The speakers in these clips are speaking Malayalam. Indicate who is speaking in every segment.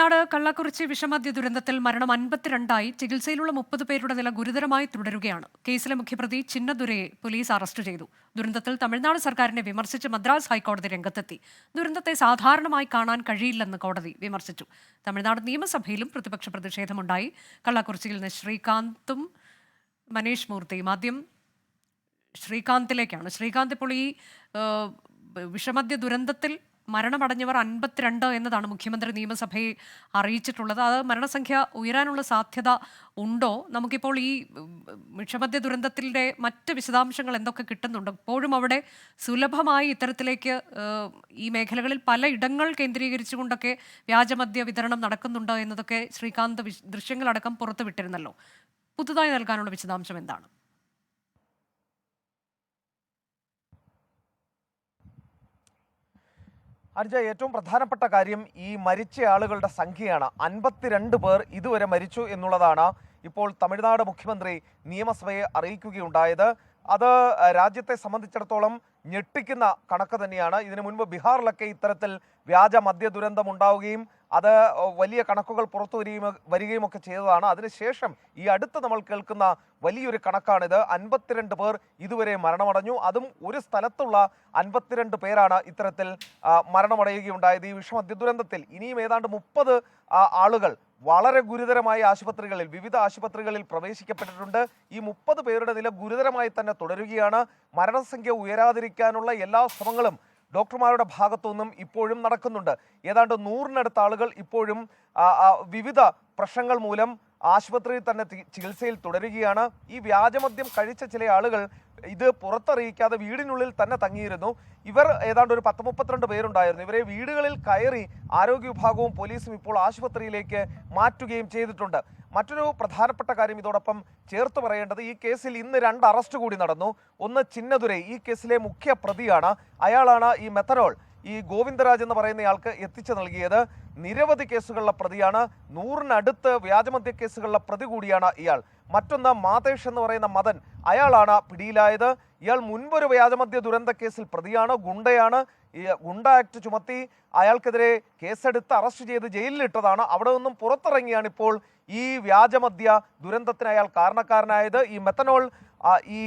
Speaker 1: തമിഴ്നാട് കള്ളക്കുറിച്ചി വിഷമദ്യ ദുരന്തത്തിൽ മരണം അൻപത്തിരണ്ടായി. ചികിത്സയിലുള്ള മുപ്പത് പേരുടെ നില ഗുരുതരമായി തുടരുകയാണ്. കേസിലെ മുഖ്യപ്രതി ചിന്നദുരയെ പോലീസ് അറസ്റ്റ് ചെയ്തു. ദുരന്തത്തിൽ തമിഴ്നാട് സർക്കാരിനെ വിമർശിച്ച് മദ്രാസ് ഹൈക്കോടതി രംഗത്തെത്തി. ദുരന്തത്തെ സാധാരണമായി കാണാൻ കഴിയില്ലെന്ന് കോടതി വിമർശിച്ചു. തമിഴ്നാട് നിയമസഭയിലും പ്രതിപക്ഷ പ്രതിഷേധമുണ്ടായി. കള്ളക്കുറിച്ചിയിൽ നിന്ന് ശ്രീകാന്തും മനീഷ് മൂർത്തിയും. ആദ്യം ശ്രീകാന്തിലേക്കാണ്. ശ്രീകാന്ത് ഇപ്പോൾ ഈ വിഷമദ്യ ദുരന്തത്തിൽ മരണമടഞ്ഞവർ അൻപത്തിരണ്ട് എന്നതാണ് മുഖ്യമന്ത്രി നിയമസഭയെ അറിയിച്ചിട്ടുള്ളത്. അത് മരണസംഖ്യ ഉയരാനുള്ള സാധ്യത ഉണ്ടോ? നമുക്കിപ്പോൾ ഈ വിഷമദ്യ ദുരന്തത്തിന്റെ മറ്റ് വിശദാംശങ്ങൾ എന്തൊക്കെ കിട്ടുന്നുണ്ട്? ഇപ്പോഴും അവിടെ സുലഭമായി ഇത്തരത്തിലേക്ക് ഈ മേഖലകളിൽ പല ഇടങ്ങൾ കേന്ദ്രീകരിച്ചുകൊണ്ടൊക്കെ വ്യാജമദ്യ വിതരണം നടക്കുന്നുണ്ടോ എന്നതൊക്കെ ശ്രീകാന്ത് ദൃശ്യങ്ങളടക്കം പുറത്തുവിട്ടിരുന്നല്ലോ. പുതുതായി നൽകാനുള്ള വിശദാംശം എന്താണ്?
Speaker 2: അനുജ ഏറ്റവും പ്രധാനപ്പെട്ട കാര്യം ഈ മരിച്ച ആളുകളുടെ സംഖ്യയാണ്. അൻപത്തിരണ്ട് പേർ ഇതുവരെ മരിച്ചു എന്നുള്ളതാണ് ഇപ്പോൾ തമിഴ്നാട് മുഖ്യമന്ത്രി നിയമസഭയെ അറിയിക്കുകയുണ്ടായത്. അത് രാജ്യത്തെ സംബന്ധിച്ചിടത്തോളം ഞെട്ടിക്കുന്ന കണക്ക് തന്നെയാണ്. ഇതിനു മുൻപ് ബീഹാറിലൊക്കെ ഇത്തരത്തിൽ വ്യാജ മദ്യ ദുരന്തം ഉണ്ടാവുകയും അത് വലിയ കണക്കുകൾ പുറത്തു വരികയും വരികയും ഒക്കെ ചെയ്തതാണ്. അതിനുശേഷം ഈ അടുത്ത് നമ്മൾ കേൾക്കുന്ന വലിയൊരു കണക്കാണിത്. അൻപത്തിരണ്ട് പേർ ഇതുവരെ മരണമടഞ്ഞു. അതും ഒരു സ്ഥലത്തുള്ള അൻപത്തിരണ്ട് പേരാണ് ഇത്തരത്തിൽ മരണമടയുകയുണ്ടായത്. ഈ വിഷമദ്യ ദുരന്തത്തിൽ ഇനിയും ഏതാണ്ട് മുപ്പത് ആളുകൾ വളരെ ഗുരുതരമായ ആശുപത്രികളിൽ വിവിധ ആശുപത്രികളിൽ പ്രവേശിക്കപ്പെട്ടിട്ടുണ്ട്. ഈ മുപ്പത് പേരുടെ നില ഗുരുതരമായി തന്നെ തുടരുകയാണ്. മരണസംഖ്യ ഉയരാതിരിക്കാനുള്ള എല്ലാ ശ്രമങ്ങളും ഡോക്ടർമാരുടെ ഭാഗത്തുനിന്നും ഇപ്പോഴും നടക്കുന്നുണ്ട്. ഏതാണ്ട് നൂറിനടുത്ത ആളുകൾ ഇപ്പോഴും വിവിധ പ്രശ്നങ്ങൾ മൂലം ആശുപത്രിയിൽ തന്നെ ചികിത്സയിൽ തുടരുകയാണ്. ഈ വ്യാജമദ്യം കഴിച്ച ചില ആളുകൾ ഇത് പുറത്തറിയിക്കാതെ വീടിനുള്ളിൽ തന്നെ തങ്ങിയിരുന്നു. ഇവർ ഏതാണ്ട് ഒരു പത്ത് മുപ്പത്തിരണ്ട് പേരുണ്ടായിരുന്നു. ഇവരെ വീടുകളിൽ കയറി ആരോഗ്യ വിഭാഗവും പോലീസും ഇപ്പോൾ ആശുപത്രിയിലേക്ക് മാറ്റുകയും ചെയ്തിട്ടുണ്ട്. മറ്റൊരു പ്രധാനപ്പെട്ട കാര്യം ഇതോടൊപ്പം ചേർത്ത് പറയേണ്ടത് ഈ കേസിൽ ഇന്ന് രണ്ട് അറസ്റ്റ് കൂടി നടന്നു. ഒന്ന് ചിന്നതുരൈ ഈ കേസിലെ മുഖ്യ പ്രതിയാണ് അയാളാണ് ഈ മെത്തനോൾ. ഈ ഗോവിന്ദരാജ് എന്ന് പറയുന്നയാൾക്ക് എത്തിച്ചു നൽകിയത് നിരവധി കേസുകളിലെ പ്രതിയാണ്. നൂറിനടുത്ത് വ്യാജമദ്യ കേസുകളിലെ പ്രതി കൂടിയാണ് ഇയാൾ. മറ്റൊന്ന് മാതേഷ് എന്ന് പറയുന്ന മദൻ അയാളാണ് പിടിയിലായത്. ഇയാൾ മുൻപൊരു വ്യാജമദ്യ ദുരന്ത കേസിൽ പ്രതിയാണ് ഗുണ്ടയാണ്. ഈ ഗുണ്ട ആക്ട് ചുമത്തി അയാൾക്കെതിരെ കേസെടുത്ത് അറസ്റ്റ് ചെയ്ത് ജയിലിലിട്ടതാണ്. അവിടെ നിന്നും പുറത്തിറങ്ങിയാണ് ഇപ്പോൾ ഈ വ്യാജമദ്യ ദുരന്തത്തിന് അയാൾ കാരണക്കാരനായത്. ഈ മെത്തനോൾ ഈ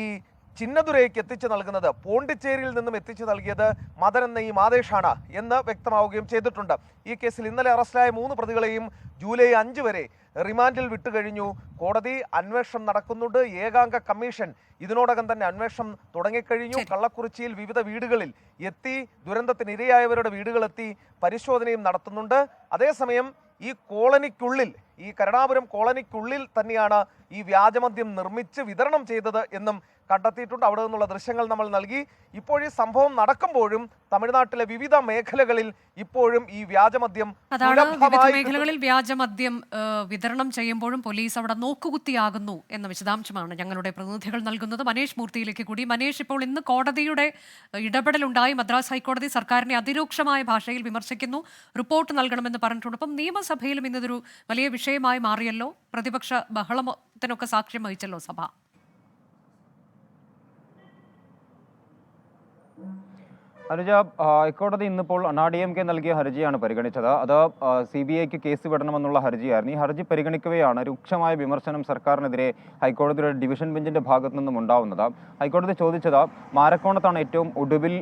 Speaker 2: ചിന്നതുരയ്ക്ക് എത്തിച്ചു നൽകുന്നത്. പോണ്ടിച്ചേരിയിൽ നിന്നും എത്തിച്ചു നൽകിയത് മദൻ എന്ന ഈ മാതേഷാണ് എന്ന് വ്യക്തമാവുകയും ചെയ്തിട്ടുണ്ട്. ഈ കേസിൽ ഇന്നലെ അറസ്റ്റിലായ മൂന്ന് പ്രതികളെയും ജൂലൈ അഞ്ച് വരെ റിമാൻഡിൽ വിട്ടുകഴിഞ്ഞു. കോടതി അന്വേഷണം നടക്കുന്നുണ്ട്. ഏകാംഗ കമ്മീഷൻ ഇതിനോടകം തന്നെ അന്വേഷണം തുടങ്ങിക്കഴിഞ്ഞു. കള്ളക്കുറിച്ചിയിൽ വിവിധ വീടുകളിൽ എത്തി ദുരന്തത്തിന് ഇരയായവരുടെ വീടുകളെത്തി പരിശോധനയും നടത്തുന്നുണ്ട്. അതേസമയം ഈ കോളനിക്കുള്ളിൽ ഈ കരുണാപുരം കോളനിക്കുള്ളിൽ തന്നെയാണ് ഈ വ്യാജമദ്യം നിർമ്മിച്ച് വിതരണം ചെയ്തത് എന്നും കണ്ടെത്തിയിട്ടുണ്ട്. അവിടെ നിന്നുള്ള ദൃശ്യങ്ങൾ നമ്മൾ നൽകി. ഇപ്പോഴീ സംഭവം നടക്കുമ്പോഴും തമിഴ്നാട്ടിലെ വിവിധ മേഖലകളിൽ ഇപ്പോഴും ഈ വ്യാജമദ്യം
Speaker 1: മേഖലകളിൽ വ്യാജമദ്യം വിതരണം ചെയ്യുമ്പോഴും പോലീസ് അവിടെ നോക്കുകുത്തിയാകുന്നു എന്ന വിശദാംശമാണ് ഞങ്ങളുടെ പ്രതിനിധികൾ നൽകുന്നത്. മനേഷ് മൂർത്തിയിലേക്ക് കൂടി. മനേഷ് ഇപ്പോൾ ഇന്ന് കോടതിയുടെ ഇടപെടലുണ്ടായി. മദ്രാസ് ഹൈക്കോടതി സർക്കാരിനെ അതിരൂക്ഷമായ ഭാഷയിൽ വിമർശിക്കുന്നു. റിപ്പോർട്ട് നൽകണമെന്ന് പറഞ്ഞിട്ടുണ്ട്. അപ്പം നിയമസഭയിലും ഇന്നതൊരു വലിയ വിഷയമായി മാറിയല്ലോ? പ്രതിപക്ഷ ബഹളത്തിനൊക്കെ സാക്ഷ്യം വഹിച്ചല്ലോ സഭ?
Speaker 3: അനുജ ഹൈക്കോടതി ഇന്നിപ്പോൾ അണ്ണാ ഡി എം കെ നൽകിയ ഹർജിയാണ് പരിഗണിച്ചത്. അത് സി ബി ഐക്ക് കേസ് വിടണമെന്നുള്ള ഹർജിയായിരുന്നു. ഈ ഹർജി പരിഗണിക്കവെയാണ് രൂക്ഷമായ വിമർശനം സർക്കാരിനെതിരെ ഹൈക്കോടതിയുടെ ഡിവിഷൻ ബെഞ്ചിന്റെ ഭാഗത്തു നിന്നും ഉണ്ടാവുന്നത്. ഹൈക്കോടതി ചോദിച്ചത് മാരക്കോണത്താണ് ഏറ്റവും ഒടുവിൽ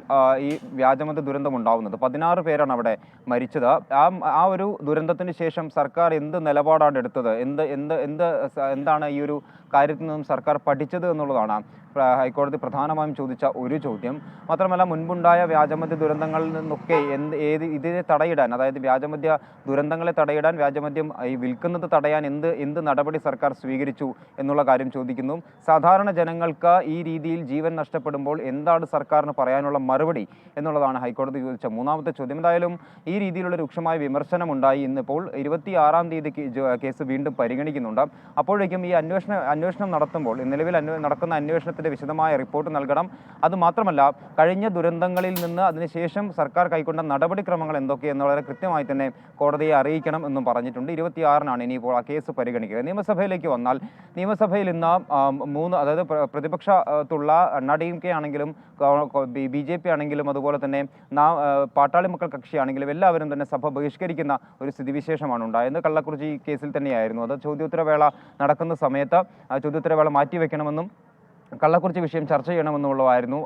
Speaker 3: ഈ വ്യാജമത ദുരന്തം ഉണ്ടാവുന്നത്. പതിനാറ് പേരാണ് അവിടെ മരിച്ചത്. ആ ആ ഒരു ദുരന്തത്തിന് ശേഷം സർക്കാർ എന്ത് നിലപാടാണ് എടുത്തത്? എന്ത് എന്ത് എന്ത് എന്താണ് ഈ ഒരു കാര്യത്തിൽ നിന്നും സർക്കാർ പഠിച്ചത് എന്നുള്ളതാണ് ഹൈക്കോടതി പ്രധാനമായും ചോദിച്ച ഒരു ചോദ്യം. മാത്രമല്ല മുൻപുണ്ടായ വ്യാജമദ്യ ദുരന്തങ്ങളിൽ നിന്നൊക്കെ എന്ത് ഏത് ഇതിനെ തടയിടാൻ അതായത് വ്യാജമദ്യ ദുരന്തങ്ങളെ തടയിടാൻ വ്യാജമദ്യം ഈ വിൽക്കുന്നത് തടയാൻ എന്ത് എന്ത് നടപടി സർക്കാർ സ്വീകരിച്ചു എന്നുള്ള കാര്യം ചോദിക്കുന്നു. സാധാരണ ജനങ്ങൾക്ക് ഈ രീതിയിൽ ജീവൻ നഷ്ടപ്പെടുമ്പോൾ എന്താണ് സർക്കാരിന് പറയാനുള്ള മറുപടി എന്നുള്ളതാണ് ഹൈക്കോടതി ചോദിച്ച മൂന്നാമത്തെ ചോദ്യം. എന്തായാലും ഈ രീതിയിലുള്ള രൂക്ഷമായ വിമർശനം ഉണ്ടായി ഇന്നിപ്പോൾ ഇരുപത്തി ആറാം തീയതി കേസ് വീണ്ടും പരിഗണിക്കുന്നുണ്ട്. അപ്പോഴേക്കും ഈ അന്വേഷണ അന്വേഷണം നടത്തുമ്പോൾ നിലവിൽ നടക്കുന്ന അന്വേഷണത്തിൽ ദുരന്തത്തിന്റെ വിശദമായ റിപ്പോർട്ട് നൽകണം. അതുമാത്രമല്ല കഴിഞ്ഞ ദുരന്തങ്ങളിൽ നിന്ന് അതിനുശേഷം സർക്കാർ കൈക്കൊണ്ട നടപടിക്രമങ്ങൾ എന്തൊക്കെയെന്ന് വളരെ കൃത്യമായി തന്നെ കോടതിയെ അറിയിക്കണം എന്നും പറഞ്ഞിട്ടുണ്ട്. ഇരുപത്തിയാറിനാണ് ഇനിയിപ്പോൾ ആ കേസ് പരിഗണിക്കുക നിയമസഭയിലേക്ക് വന്നാൽ നിയമസഭയിൽ ഇന്ന് മൂന്ന് അതായത് പ്രതിപക്ഷത്തുള്ള അണ്ണാ ഡി എം കെ ആണെങ്കിലും ബി ജെ പി ആണെങ്കിലും അതുപോലെ തന്നെ പാട്ടാളി മക്കൾ കക്ഷിയാണെങ്കിലും എല്ലാവരും തന്നെ സഭ ബഹിഷ്കരിക്കുന്ന ഒരു സ്ഥിതിവിശേഷമാണ് ഉണ്ടായത്. കള്ളക്കുറിച്ചി കേസിൽ തന്നെയായിരുന്നു. അത് ചോദ്യോത്തരവേള നടക്കുന്ന സമയത്ത് ചോദ്യോത്തരവേള മാറ്റിവെക്കണമെന്നും കള്ളക്കുറിച്ചി വിഷയം ചർച്ച ചെയ്യണമെന്നുള്ളതായിരുന്നു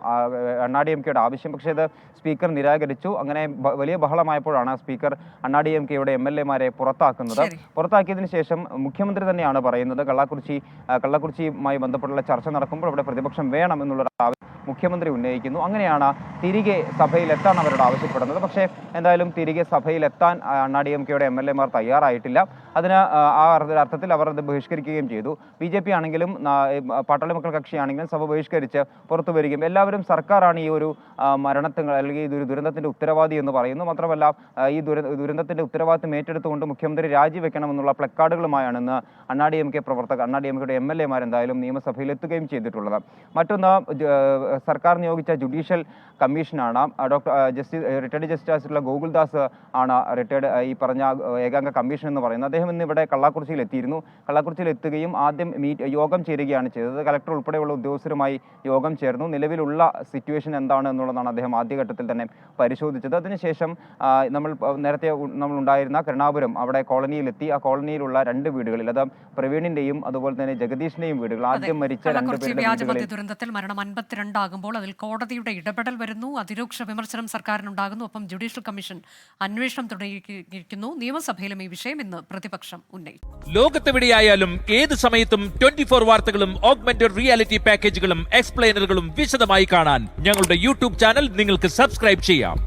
Speaker 3: അണ്ണാ ഡി എം കെയുടെ ആവശ്യം. പക്ഷേ അത് സ്പീക്കർ നിരാകരിച്ചു. അങ്ങനെ വലിയ ബഹളമായപ്പോഴാണ് സ്പീക്കർ അണ്ണാ ഡി എം കെയുടെ എം എൽ മാരെ പുറത്താക്കുന്നത്. പുറത്താക്കിയതിനു ശേഷം മുഖ്യമന്ത്രി തന്നെയാണ് പറയുന്നത് കള്ളക്കുറിച്ചി കള്ളക്കുറിച്ചിയുമായി ബന്ധപ്പെട്ടുള്ള ചർച്ച നടക്കുമ്പോൾ അവിടെ പ്രതിപക്ഷം വേണം എന്നുള്ള മുഖ്യമന്ത്രി ഉന്നയിക്കുന്നു. അങ്ങനെയാണ് തിരികെ സഭയിലെത്താൻ അവരോട് ആവശ്യപ്പെടുന്നത്. പക്ഷേ എന്തായാലും തിരികെ സഭയിലെത്താൻ അണ്ണാ ഡി എം കെയുടെ എം എൽ എമാർ തയ്യാറായിട്ടില്ല. അതിന് ആ, അർത്ഥത്തിൽ അവർ അത് ബഹിഷ്കരിക്കുകയും ചെയ്തു. ബി ജെ പി ആണെങ്കിലും പട്ടാളി മക്കൾ കക്ഷിയാണെങ്കിലും സഭ ബഹിഷ്കരിച്ച് പുറത്തു വരികയും എല്ലാവരും സർക്കാരാണ് ഈ ഒരു മരണത്തിന് അല്ലെങ്കിൽ ഈ ഒരു ദുരന്തത്തിന്റെ ഉത്തരവാദി എന്ന് പറയുന്നു. മാത്രമല്ല ഈ ദുര ദുരന്തത്തിന്റെ ഉത്തരവാദിത്തം ഏറ്റെടുത്തുകൊണ്ട് മുഖ്യമന്ത്രി രാജിവെക്കണമെന്നുള്ള പ്ലക്കാർഡുകളുമായാണ് ഇന്ന് അണ്ണാ ഡി എം കെ പ്രവർത്തകർ അണ്ണാ ഡി എം കെയുടെ എം എൽ നിയമസഭയിൽ എത്തുകയും ചെയ്തിട്ടുള്ളത്. മറ്റൊന്ന് സർക്കാർ നിയോഗിച്ച ജുഡീഷ്യൽ കമ്മീഷനാണ്. ഡോക്ടർ ജസ്റ്റിസ് റിട്ടയർഡ് ജസ്റ്റിസ് ആയിട്ടുള്ള ഗോകുൽദാസ് ആണ് റിട്ടയർഡ് ഈ പറഞ്ഞ ഏകാംഗ കമ്മീഷൻ എന്ന് പറയുന്നത്. അദ്ദേഹം ഇന്ന് ഇവിടെ കള്ളാക്കുറിച്ചിയിൽ എത്തിയിരുന്നു. കള്ളാക്കുറിച്ചിയിൽ എത്തുകയും ആദ്യം മീറ്റ് യോഗം ചേരുകയാണ് ചെയ്തത്. കലക്ടർ ഉൾപ്പെടെയുള്ള ഉദ്യോഗസ്ഥരുമായി യോഗം ചേർന്നു. നിലവിലുള്ള സിറ്റുവേഷൻ എന്താണ് എന്നുള്ളതാണ് അദ്ദേഹം ആദ്യഘട്ടത്തിൽ തന്നെ പരിശോധിച്ചത്. അതിനുശേഷം നമ്മൾ നേരത്തെ നമ്മൾ ഉണ്ടായിരുന്ന കരുണാപുരം അവിടെ കോളനിയിലെത്തി. ആ കോളനിയിലുള്ള രണ്ട് വീടുകളിൽ അത് പ്രവീണിന്റെയും അതുപോലെ തന്നെ ജഗദീഷിന്റെയും വീടുകൾ ആദ്യം മരിച്ച
Speaker 1: രണ്ട്
Speaker 3: പേരുടെ
Speaker 1: ദുരന്തത്തിൽ മരണം അൻപത്തിരണ്ടാകുമ്പോൾ അതിൽ കോടതിയുടെ ഇടപെടൽ വരുന്നു. അതിരൂക്ഷ വിമർശനം സർക്കാരിനുണ്ടാകുന്നു. ഒപ്പം ജുഡീഷ്യൽ കമ്മീഷൻ അന്വേഷണം തുടങ്ങിയിരിക്കുന്നു. നിയമസഭയിലും ഈ വിഷയം ഇന്ന് പ്രതിപക്ഷം ഉന്നയിച്ചു.
Speaker 4: ലോകത്തെവിടെയായാലും ഏത് സമയത്തും ട്വന്റി ഫോർ വാർത്തകളും ഓഗ്മെന്റഡ് റിയാലിറ്റി പാക്കേജുകളും എക്സ്പ്ലെയിനറുകളും വിശദമായി കാണാൻ ഞങ്ങളുടെ യൂട്യൂബ് ചാനൽ നിങ്ങൾക്ക് സബ്സ്ക്രൈബ് ചെയ്യാം.